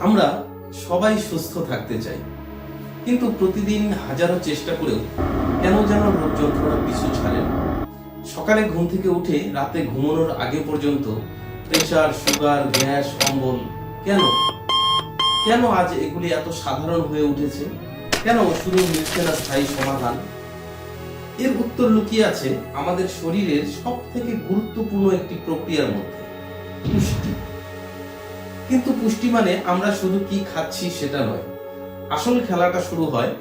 আমরা সবাই সুস্থ থাকতে চাই। কিন্তু প্রতিদিন হাজারো চেষ্টা করেও কেন যেন রোগ যন্ত্রণা পিছু ছাড়ে না। সকালে ঘুম থেকে উঠে রাতে ঘুমানোর আগে পর্যন্ত প্রেশার, সুগার, গ্যাস অম্বল কেন? কেন আজ এগুলি এত সাধারণ হয়ে উঠেছে? কেন ওষুধে মিলছে না স্থায়ী সমাধান? এর উত্তর লুকিয়ে আছে আমাদের শরীরের সব থেকে গুরুত্বপূর্ণ একটি প্রক্রিয়ার মধ্যে, পুষ্টি। কিন্তু পুষ্টি মানে আমরা শুধু কি খাচ্ছি সেটা নয়। আসল খেলাটা শুরু হয়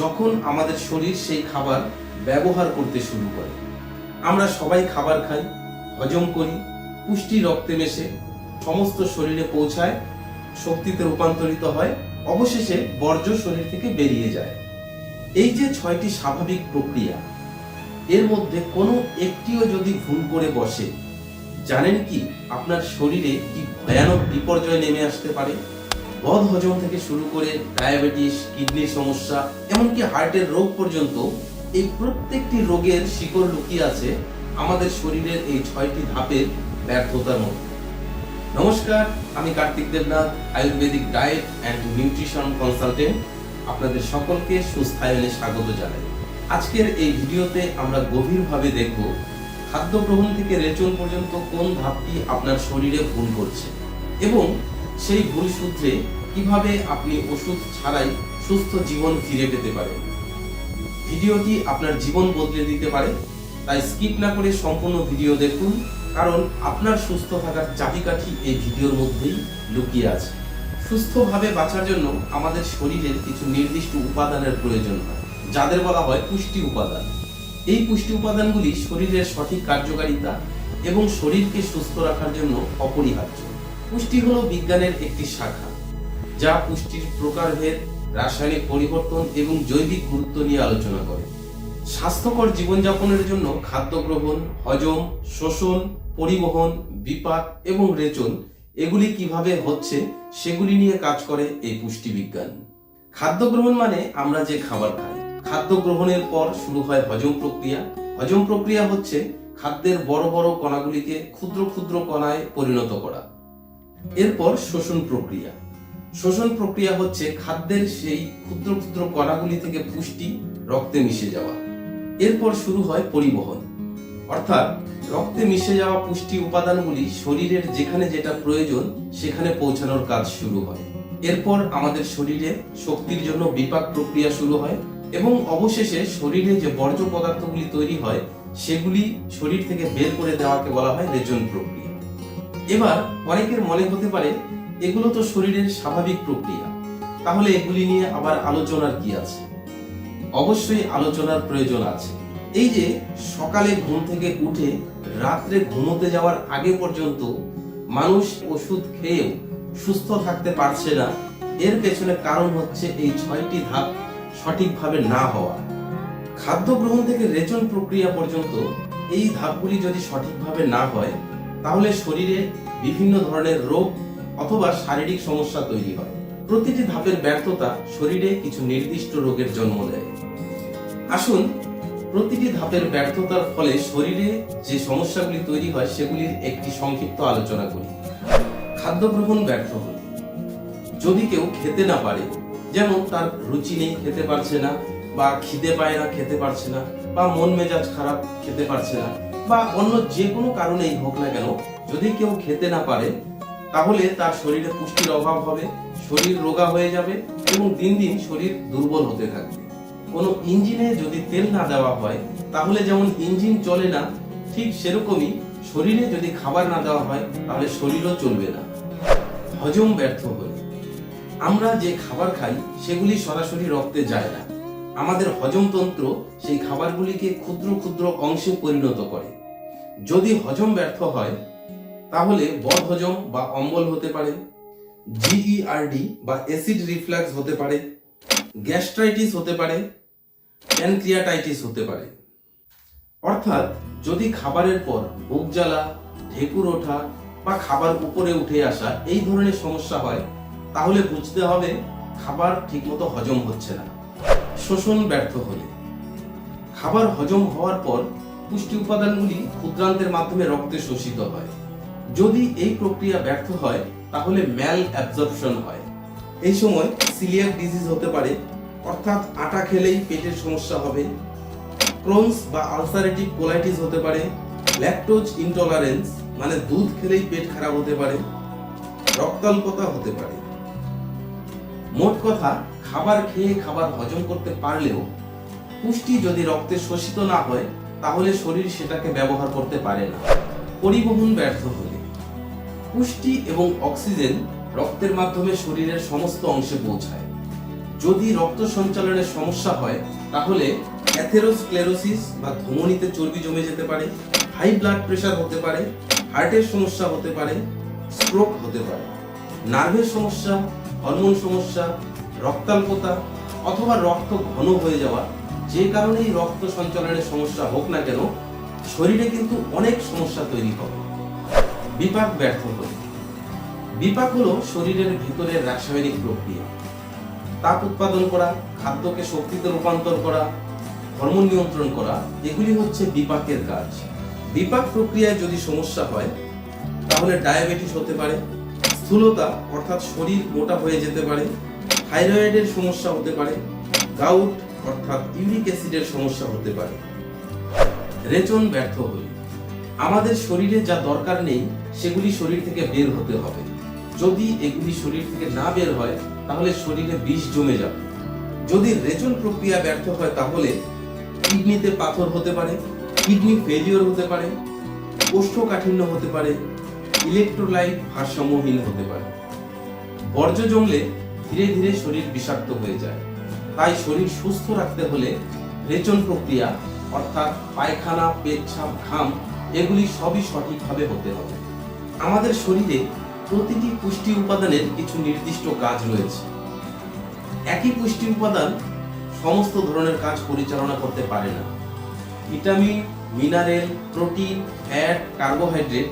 যখন আমাদের শরীর সেই খাবার ব্যবহার করতে শুরু করে। আমরা সবাই খাবার খাই, হজম করি, পুষ্টি রক্তে মেশে, সমস্ত শরীরে পৌঁছায়, শক্তিতে রূপান্তরিত হয়, অবশেষে বর্জ্য শরীর থেকে বেরিয়ে যায়। এই যে ছয়টি স্বাভাবিক প্রক্রিয়া, এর মধ্যে কোনো একটিও যদি ভুল করে বসে জানেন কি? আপনার শরীরে কি ভয়ানক বিপর্যয় নেমে আসতে পারে? বদ হজম থেকে শুরু করে ডায়াবেটিস, কিডনির সমস্যা, এমনকি হার্টের রোগ পর্যন্ত এই প্রত্যেকটি রোগের শিকড় লুকিয়ে আছে আমাদের শরীরের এই ছয়টি ধাপের ব্যর্থতার মধ্যে। নমস্কার, আমি Kartik Debnath, ayurvedic diet and nutrition consultant. আপনাদের সকলকে সুস্থায়নে স্বাগত জানাই। আজকের এই ভিডিওতে আমরা গভীরভাবে দেখব খাদ্য গ্রহণ থেকে রেচন পর্যন্ত কোন ধাপটি আপনার শরীরে ভুল করছে? এবং সেই ভুল সূত্রে কীভাবে আপনি ওষুধ ছাড়াই সুস্থ জীবন ফিরে পেতে পারেন? ভিডিওটি আপনার জীবন বদলে দিতে পারে, তাই স্কিপ না করে সম্পূর্ণ ভিডিও দেখুন, কারণ আপনার সুস্থ থাকার চাবিকাঠি এই ভিডিওর মধ্যেই লুকিয়ে আছে। সুস্থভাবে বাঁচার জন্য আমাদের শরীরের কিছু নির্দিষ্ট উপাদানের প্রয়োজন হয়, যাদের বলা হয় পুষ্টি উপাদান। এই পুষ্টি উপাদানগুলি শরীরের সঠিক কার্যকারিতা এবং শরীরকে সুস্থ রাখার জন্য অপরিহার্য। পুষ্টি হল বিজ্ঞানের একটি শাখা, যা পুষ্টির প্রকারভেদ, রাসায়নিক পরিবর্তন এবং জৈবিক গুরুত্ব নিয়ে আলোচনা করে। স্বাস্থ্যকর জীবনযাপনের জন্য খাদ্য গ্রহণ, হজম, শোষণ, পরিবহন, বিপাক এবং রেচন, এগুলি কীভাবে হচ্ছে সেগুলি নিয়ে কাজ করে এই পুষ্টি বিজ্ঞান খাদ্য গ্রহণ মানে আমরা যে খাবার খাই। খাদ্য গ্রহণের পর শুরু হয় হজম প্রক্রিয়া। হজম প্রক্রিয়া হচ্ছে খাদ্যের বড় বড় কণাগুলিকে ক্ষুদ্র ক্ষুদ্র কণায় পরিণত করা। এরপর শোষণ প্রক্রিয়া। শোষণ প্রক্রিয়া হচ্ছে খাদ্যের সেই ক্ষুদ্র ক্ষুদ্র কণাগুলি থেকে পুষ্টি রক্তে মিশে যাওয়া। এরপর শুরু হয় পরিবহন। অর্থাৎ রক্তে মিশে যাওয়া পুষ্টি উপাদানগুলি শরীরের যেখানে যেটা প্রয়োজন সেখানে পৌঁছানোর কাজ শুরু হয়। এরপর আমাদের শরীরে শক্তির জন্য বিপাক প্রক্রিয়া শুরু হয়। এবং অবশেষে শরীরে যে বর্জ্য পদার্থগুলি তৈরি হয়, সেগুলি শরীর থেকে বের করে দেওয়াকে বলা হয় রেচন প্রক্রিয়া। এবার অনেকের মনে হতে পারে, এগুলো তো শরীরের স্বাভাবিক প্রক্রিয়া। তাহলে এগুলি নিয়ে আবার আলোচনার কি আছে? অবশ্যই আলোচনার প্রয়োজন আছে। এই যে সকালে ঘুম থেকে উঠে রাত্রে ঘুমোতে যাওয়ার আগে পর্যন্ত মানুষ ওষুধ খেয়েও সুস্থ থাকতে পারছে না, এর পেছনে কারণ হচ্ছে এই ছয়টি ধাপ সঠিকভাবে না হওয়া। খাদ্য গ্রহণ থেকে রেচন প্রক্রিয়া পর্যন্ত এই ধাপগুলি যদি সঠিকভাবে না হয়, তাহলে শরীরে বিভিন্ন ধরনের রোগ অথবা শারীরিক সমস্যা তৈরি হয়। প্রতিটি ধাপের ব্যর্থতা শরীরে কিছু নির্দিষ্ট রোগের জন্ম দেয়। আসুন, প্রতিটি ধাপের ব্যর্থতার ফলে শরীরে যে সমস্যাগুলি তৈরি হয়, সেগুলির একটি সংক্ষিপ্ত আলোচনা করি। খাদ্য গ্রহণ ব্যর্থ হল। যদি কেউ খেতে না পারে যেমন তার রুচি নেই, খেতে পারছে না, বা খিদে পায় না, খেতে পারছে না, বা মন মেজাজ খারাপ, খেতে পারছে না, বা অন্য যে কোনো কারণেই হোক না কেন, যদি কেউ খেতে না পারে, তাহলে তার শরীরে পুষ্টির অভাব হবে, শরীর রোগা হয়ে যাবে এবং দিন দিন শরীর দুর্বল হতে থাকবে। কোনো ইঞ্জিনে যদি তেল না দেওয়া হয়, তাহলে যেমন ইঞ্জিন চলে না, ঠিক সেরকমই শরীরে যদি খাবার না দেওয়া হয়, তাহলে শরীরও চলবে না। হজম ব্যর্থ হলে আমরা যে খাবার খাই, সেগুলি সরাসরি রক্তে যায় না। আমাদের হজমতন্ত্র সেই খাবারগুলিকে ক্ষুদ্র ক্ষুদ্র অংশে পরিণত করে। যদি হজম ব্যর্থ হয়, তাহলে বদ হজম বা অম্বল হতে পারে জিইআরডি বা অ্যাসিড রিফ্লাক্স হতে পারে, গ্যাস্ট্রাইটিস হতে পারে, প্যানক্রিয়াটাইটিস হতে পারে। অর্থাৎ, যদি খাবারের পর বুক জ্বালা, ঢেকুর ওঠা বা খাবার উপরে উঠে আসা এই ধরনের সমস্যা হয় তাহলে বুঝতে হবে খাবার ঠিকমতো হজম হচ্ছে না। শোষণ ব্যর্থ হলে। খাবার হজম হওয়ার পর পুষ্টি উপাদানগুলি ক্ষুদ্রান্তের মাধ্যমে রক্তে শোষিত হয়। যদি এই প্রক্রিয়া ব্যর্থ হয়, তাহলে ম্যাল অ্যাবজর্পশন হয়। এই সময় সিলিয়াক ডিজিজ হতে পারে, অর্থাৎ আটা খেলেই পেটের সমস্যা হবে। ক্রোনস বা আলসারেটিভ কোলাইটিস হতে পারে ল্যাকটোজ ইনটলারেন্স মানে দুধ খেলেই পেট খারাপ হতে পারে, রক্তাল্পতা হতে পারে। মোট কথা, খাবার খেয়ে খাবার হজম করতে পারলেও পুষ্টি যদি রক্তে শোষিত না হয়, তাহলে শরীর সেটাকে ব্যবহার করতে পারে না। পরিবহন ব্যর্থ হলে। পুষ্টি এবং অক্সিজেন রক্তের মাধ্যমে শরীরের সমস্ত অংশে পৌঁছায়। যদি রক্ত সঞ্চালনের সমস্যা হয়, তাহলে অ্যাথেরোস্ক্লেরোসিস বা ধমনীতে চর্বি জমে যেতে পারে, হাই ব্লাড প্রেশার হতে পারে, হার্টের সমস্যা হতে পারে, স্ট্রোক হতে পারে। নার্ভের সমস্যা হরমোন সমস্যা, রক্তাল্পতা অথবা রক্ত ঘন হয়ে যাওয়া, যে কারণেই রক্ত সঞ্চালনের সমস্যা হোক না কেন, শরীরে কিন্তু অনেক সমস্যা তৈরি হবে। বিপাক ব্যর্থ হলে। বিপাক হলো শরীরের ভিতরের রাসায়নিক প্রক্রিয়া। তাপ উৎপাদন করা, খাদ্যকে শক্তিতে রূপান্তর করা, হরমোন নিয়ন্ত্রণ করা, এগুলি হচ্ছে বিপাকের কাজ। বিপাক প্রক্রিয়ায় যদি সমস্যা হয়, তাহলে ডায়াবেটিস হতে পারে স্থূলতা, অর্থাৎ শরীর মোটা হয়ে যেতে পারে, থাইরয়েডের সমস্যা হতে পারে, গাউট, অর্থাৎ ইউরিক অ্যাসিডের সমস্যা হতে পারে। রেচন ব্যর্থ হলে। আমাদের শরীরে যা দরকার নেই, সেগুলি শরীর থেকে বের হতে হবে। যদি এগুলি শরীর থেকে না বের হয়, তাহলে শরীরে বিষ জমে যাবে। যদি রেচন প্রক্রিয়া ব্যর্থ হয়, তাহলে কিডনিতে পাথর হতে পারে, কিডনি ফেলিওর হতে পারে, কোষ্ঠকাঠিন্য হতে পারে ইলেকট্রোলাইট ভারসাম্যহীন হতে পারে। বর্জ্য জমলে ধীরে ধীরে শরীর বিষাক্ত হয়ে যায়। তাই শরীর সুস্থ রাখতে হলে রেচন প্রক্রিয়া, অর্থাৎ পায়খানা পেচ্ছাপ ঘাম, এগুলি সবই সঠিকভাবে হতে হবে। আমাদের শরীরে প্রতিটি পুষ্টি উপাদানের কিছু নির্দিষ্ট কাজ রয়েছে। একই পুষ্টি উপাদান সমস্ত ধরনের কাজ পরিচালনা করতে পারে না। Vitamin, mineral, protein, fat, carbohydrate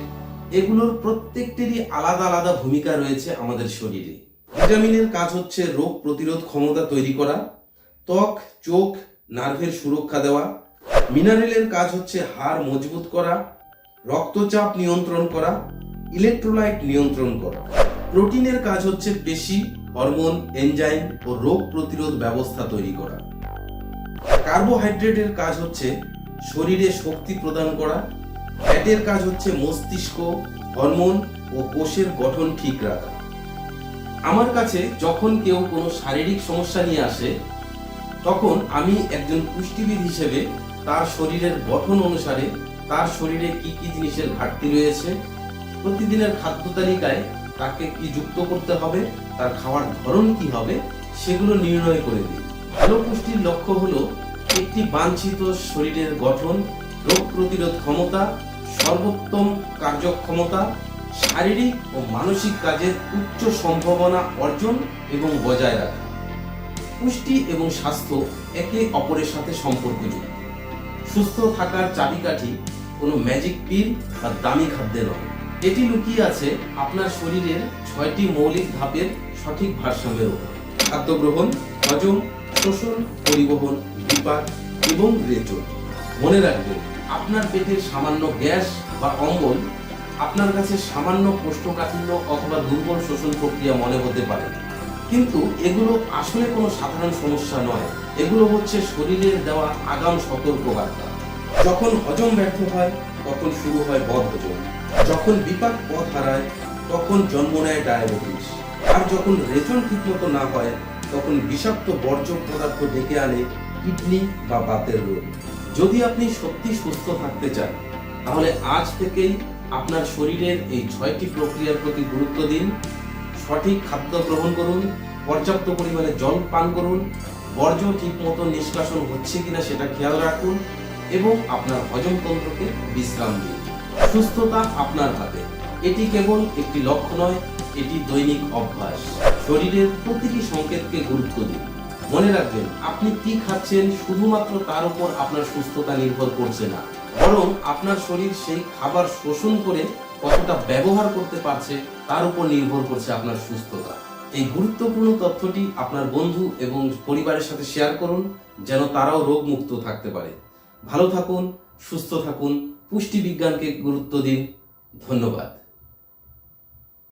এগুলোর প্রত্যেকটিরই আলাদা আলাদা ভূমিকা রয়েছে আমাদের শরীরে। ভিটামিনের কাজ হচ্ছে রোগ প্রতিরোধ ক্ষমতা তৈরি করা, ত্বক, চোখ, নার্ভের সুরক্ষা দেওয়া, মিনারেলের কাজ হচ্ছে হাড় মজবুত করা, রক্তচাপ নিয়ন্ত্রণ করা, ইলেকট্রোলাইট নিয়ন্ত্রণ করা। প্রোটিনের কাজ হচ্ছে পেশি, হরমোন, এনজাইম ও রোগ প্রতিরোধ ব্যবস্থা তৈরি করা। কার্বোহাইড্রেটের কাজ হচ্ছে শরীরে শক্তি প্রদান করা ফ্যাটের কাজ হচ্ছে মস্তিষ্ক, হরমোন ও কোষের গঠন ঠিক রাখা। আমার কাছে যখন কেউ কোনো শারীরিক সমস্যা নিয়ে আসে, তখন আমি একজন পুষ্টিবিদ হিসেবে তার শরীরের গঠন অনুসারে তার শরীরে কি কি জিনিসের ঘাটতি রয়েছে, প্রতিদিনের খাদ্য তালিকায় তাকে কি যুক্ত করতে হবে, তার খাওয়ার ধরন কি হবে, সেগুলো নির্ণয় করে দিই। ভালো পুষ্টির লক্ষ্য হলো একটি বাঞ্ছিত শরীরের গঠন, রোগ প্রতিরোধ ক্ষমতা সর্বোত্তম কার্যক্ষমতা, শারীরিক ও মানসিক কাজের উচ্চ সম্ভাবনা অর্জন এবং বজায় রাখা। পুষ্টি এবং স্বাস্থ্য একে অপরের সাথে সম্পর্কযুক্ত। সুস্থ থাকার চাবিকাঠি কোনো ম্যাজিক পিল বা দামি খাদ্যে নয়। এটি লুকিয়ে আছে আপনার শরীরের ছয়টি মৌলিক ধাপের সঠিক ভারসাম্যের উপর খাদ্য গ্রহণ হজম, শোষণ, পরিবহন, বিপাক এবং রেচন। মনে রাখবেন আপনার পেটের সামান্য গ্যাস বা অম্বল আপনার কাছে সামান্য কোষ্ঠকাঠিন্য অথবা দুর্বল শোষণ প্রক্রিয়া মনে হতে পারে। কিন্তু এগুলো আসলে কোনো সাধারণ সমস্যা নয়। এগুলো হচ্ছে শরীরের দেওয়া আগাম সতর্কবার্তা। যখন হজম ব্যর্থ হয়, তখন শুরু হয় বদ হজম। যখন বিপাক পথ হারায়, তখন জন্ম নেয় ডায়াবেটিস। আর যখন রেচন ঠিকমতো না হয়, তখন বিষাক্ত বর্জ্য পদার্থ ডেকে আনে কিডনি বা বাতের রোগ। যদি আপনি সত্যি সুস্থ থাকতে চান, তাহলে আজ থেকেই আপনার শরীরের এই ছয়টি প্রক্রিয়ার প্রতি গুরুত্ব দিন। সঠিক খাদ্য গ্রহণ করুন, পর্যাপ্ত পরিমাণে জল পান করুন, বর্জ্য ঠিক মতো নিষ্কাশন হচ্ছে কিনা সেটা খেয়াল রাখুন এবং আপনার হজমতন্ত্রকে বিশ্রাম দিন। সুস্থতা আপনার হাতে। এটি কেবল একটি লক্ষ্য নয়, এটি দৈনিক অভ্যাস। শরীরের প্রতিটি সংকেতকে গুরুত্ব দিন। মনে রাখবেন, আপনি কি খাচ্ছেন শুধুমাত্র তার উপর আপনার সুস্থতা নির্ভর করছে না, বরং আপনার শরীর সেই খাবার শোষণ করে কতটা ব্যবহার করতে পারছে তার উপর নির্ভর করছে আপনার সুস্থতা। এই গুরুত্বপূর্ণ তথ্যটি আপনার বন্ধু এবং পরিবারের সাথে শেয়ার করুন, যেন তারাও রোগমুক্ত থাকতে পারে। ভালো থাকুন, সুস্থ থাকুন পুষ্টি বিজ্ঞানকে গুরুত্ব দিন। ধন্যবাদ।